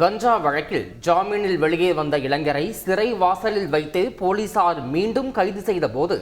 கஞ்சா வழக்கில் ஜாமீனில் வெளியே வந்த இளைஞரை சிறை வாசலில் வைத்து போலீசார் மீண்டும் கைது செய்தபோது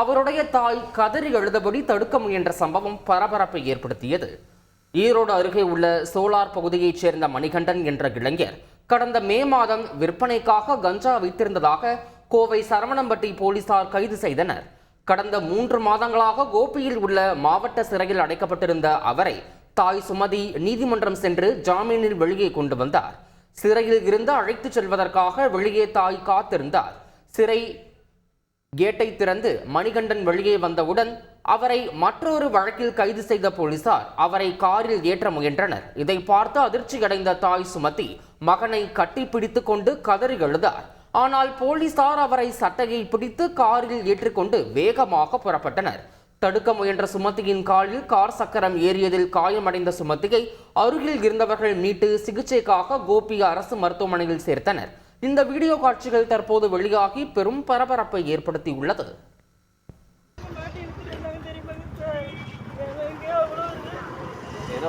அவருடைய தாய் கதறி எழுதபடி தடுக்க முயன்ற சம்பவம் பரபரப்பை ஏற்படுத்தியது. ஈரோடு அருகே உள்ள சோலார் பகுதியைச் சேர்ந்த மணிகண்டன் என்ற இளைஞர் கடந்த மே மாதம் விற்பனைக்காக கஞ்சா வைத்திருந்ததாக கோவை சரவணம்பட்டி போலீசார் கைது செய்தனர். கடந்த மூன்று மாதங்களாக கோபியில் உள்ள மாவட்ட சிறையில் அடைக்கப்பட்டிருந்த அவரை தாய் சுமதி நீதிமன்றம் சென்று ஜாமீனில் வெளியே கொண்டு வந்தார். சிறையில் இருந்து அழைத்துச் செல்வதற்காக வெளியே தாய் காத்திருந்தார். சிறை கேட்டை திறந்து மணிகண்டன் வெளியே வந்தவுடன் அவரை மற்றொரு வழக்கில் கைது செய்த போலீசார் அவரை காரில் ஏற்ற முயன்றனர். இதை பார்த்து அதிர்ச்சியடைந்த தாய் சுமதி மகனை கட்டி பிடித்து கொண்டு கதறி எழுதார் ஆனால் போலீசார் அவரை சட்டையை பிடித்து காரில் ஏற்றிக்கொண்டு வேகமாக புறப்பட்டனர். தடுக்க முயன்ற சுமதியின் காலில் கார் சக்கரம் ஏறியதில் காயமடைந்த சுமதியை அருகில் இருந்தவர்கள் மீட்டு சிகிச்சைக்காக கோபி அரசு மருத்துவமனையில் சேர்த்தனர். இந்த வீடியோ காட்சிகள் தற்போது வெளியாகி பெரும் பரபரப்பை ஏற்படுத்தியுள்ளது. மாட்டி என்ன